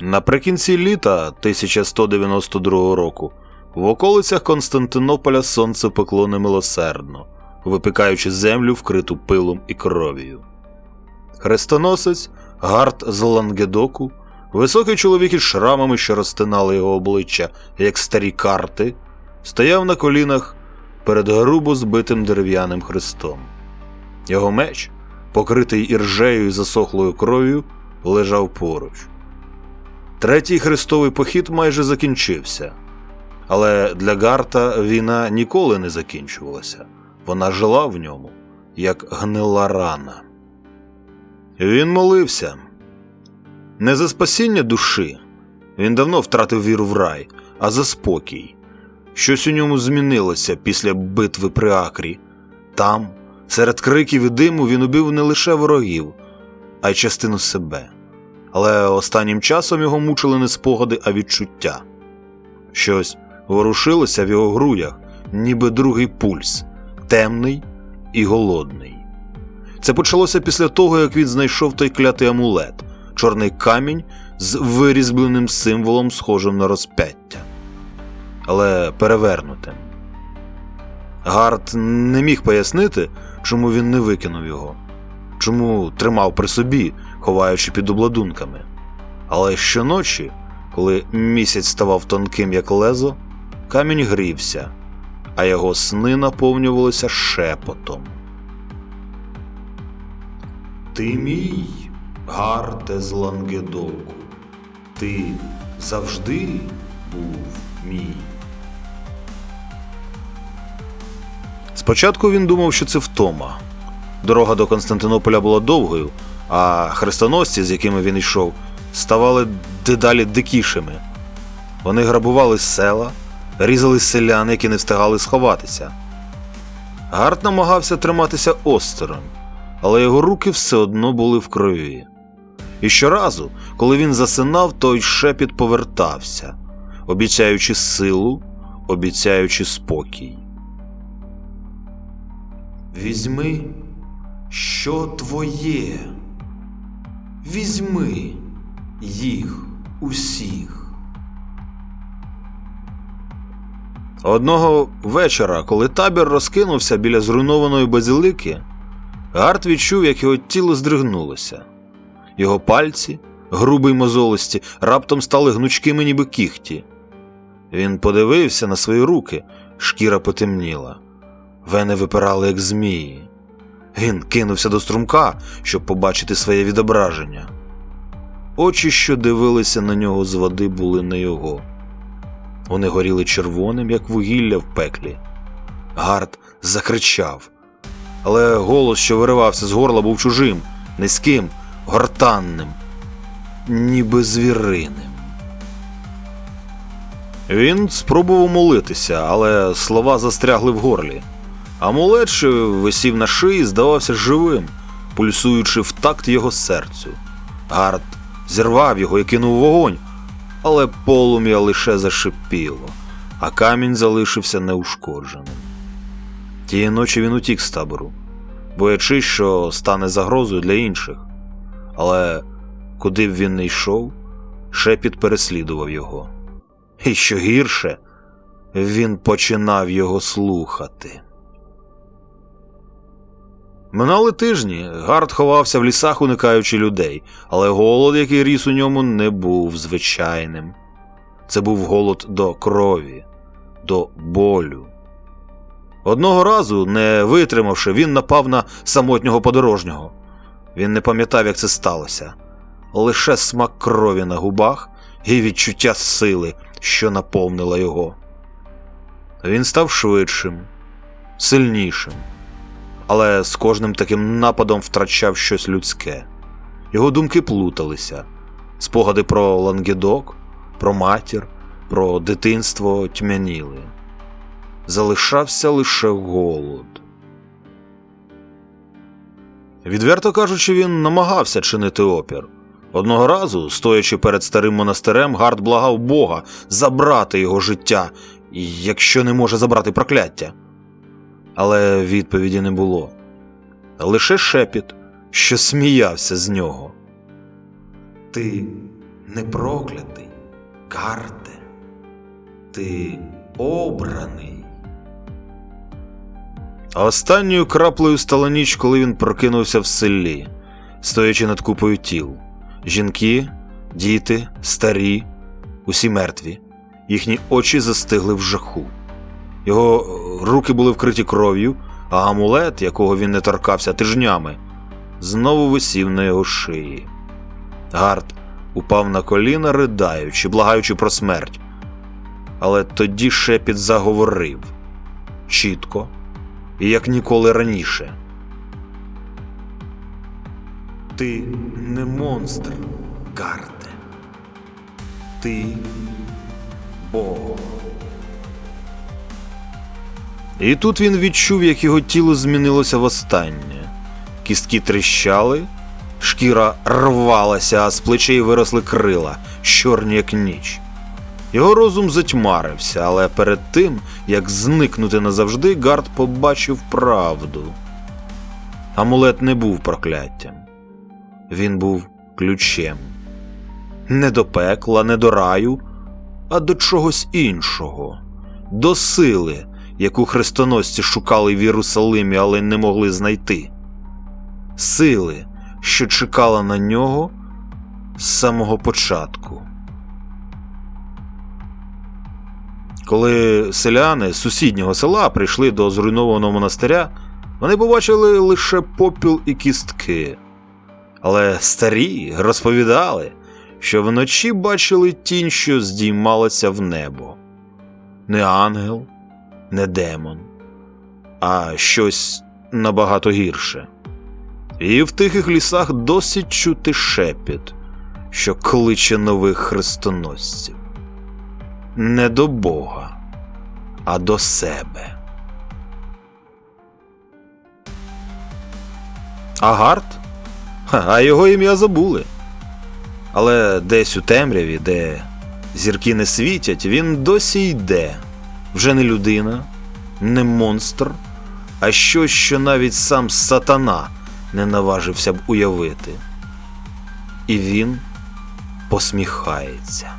Наприкінці літа 1192 року в околицях Константинополя сонце пекло немилосердно, випікаючи землю, вкриту пилом і кров'ю. Хрестоносець, гард з Лангедоку, високий чоловік із шрамами, що розтинали його обличчя, як старі карти, стояв на колінах перед грубо збитим дерев'яним хрестом. Його меч, покритий іржею і засохлою кров'ю, лежав поруч. Третій хрестовий похід майже закінчився. Але для Гарта війна ніколи не закінчувалася. Вона жила в ньому, як гнила рана. Він молився не за спасіння душі. Він давно втратив віру в рай, а за спокій. Щось у ньому змінилося після битви при Акрі. Там, серед криків і диму, він убив не лише ворогів, а й частину себе. Але останнім часом його мучили не спогади, а відчуття. Щось ворушилося в його грудях, ніби другий пульс, темний і голодний. Це почалося після того, як він знайшов той клятий амулет, чорний камінь з вирізбленим символом, схожим на розп'яття, але перевернутим. Гард не міг пояснити, чому він не викинув його, чому тримав при собі, ховаючи під обладунками. Але щоночі, коли місяць ставав тонким, як лезо, камінь грівся, а його сни наповнювалися шепотом. Ти мій, Гарте з Лангедоку, ти завжди був мій. Спочатку він думав, що це втома. Дорога до Константинополя була довгою, а хрестоносці, з якими він йшов, ставали дедалі дикішими. Вони грабували села, різали селян, які не встигали сховатися. Гарт намагався триматися осторонь, але його руки все одно були в крові. І щоразу, коли він засинав, той шепіт повертався, обіцяючи силу, обіцяючи спокій. Візьми, що твоє. Візьми їх усіх. Одного вечора, коли табір розкинувся біля зруйнованої базилики, Гарт відчув, як його тіло здригнулося. Його пальці, грубі й мозолисті, раптом стали гнучкими, ніби кіхті. Він подивився на свої руки, шкіра потемніла, вени випирали, як змії. Він кинувся до струмка, щоб побачити своє відображення. Очі, що дивилися на нього з води, були не його. Вони горіли червоним, як вугілля в пеклі. Гард закричав, але голос, що виривався з горла, був чужим, низьким, гортанним, ніби звіриним. Він спробував молитися, але слова застрягли в горлі. Амулет, що висів на шиї, здавався живим, пульсуючи в такт його серцю. Гард зірвав його і кинув вогонь, але полум'я лише зашипіло, а камінь залишився неушкодженим. Тієї ночі він утік з табору, боячись, що стане загрозою для інших. Але куди б він не йшов, шепіт переслідував його. І що гірше, він починав його слухати. Минали тижні Гард ховався в лісах, уникаючи людей, але голод, який ріс у ньому, не був звичайним. Це був голод до крові, до болю. Одного разу, не витримавши, він напав на самотнього подорожнього. Він не пам'ятав, як це сталося. Лише смак крові на губах і відчуття сили, що наповнила його. Він став швидшим, сильнішим, але з кожним таким нападом втрачав щось людське. Його думки плуталися, спогади про лангедок, про матір, про дитинство тьмяніли. Залишався лише голод. Відверто кажучи, він намагався чинити опір. Одного разу, стоячи перед старим монастирем, Гард благав Бога забрати його життя, якщо не може забрати прокляття. Але відповіді не було. Лише шепіт, що сміявся з нього. Ти не проклятий, Гарте. Ти обраний. А останньою краплею стала ніч, коли він прокинувся в селі, стоячи над купою тіл. Жінки, діти, старі, усі мертві. Їхні очі застигли в жаху. Його руки були вкриті кров'ю, а амулет, якого він не торкався тижнями, знову висів на його шиї. Гард упав на коліна,ридаючи, благаючи про смерть. Але тоді шепіт заговорив чітко і як ніколи раніше. Ти не монстр, Гарде. Ти Бог. І тут він відчув, як його тіло змінилося востаннє. Кістки тріщали, шкіра рвалася, а з плечей виросли крила, чорні як ніч. Його розум затьмарився, але перед тим, як зникнути назавжди, Гард побачив правду. Амулет не був прокляттям. Він був ключем. Не до пекла, не до раю, а до чогось іншого, до сили, яку хрестоносці шукали в Єрусалимі, але не могли знайти. Сили, що чекала на нього з самого початку. Коли селяни з сусіднього села прийшли до зруйнованого монастиря, вони побачили лише попіл і кістки. Але старі розповідали, що вночі бачили тінь, що здіймалася в небо. Не ангел, не демон, а щось набагато гірше. І в тихих лісах досить чути шепіт, що кличе нових хрестоносців. Не до Бога, а до себе. Агард? А його ім'я забули. Але десь у темряві, де зірки не світять, він досі йде. Вже не людина, не монстр, а щось, що навіть сам сатана не наважився б уявити. І він посміхається.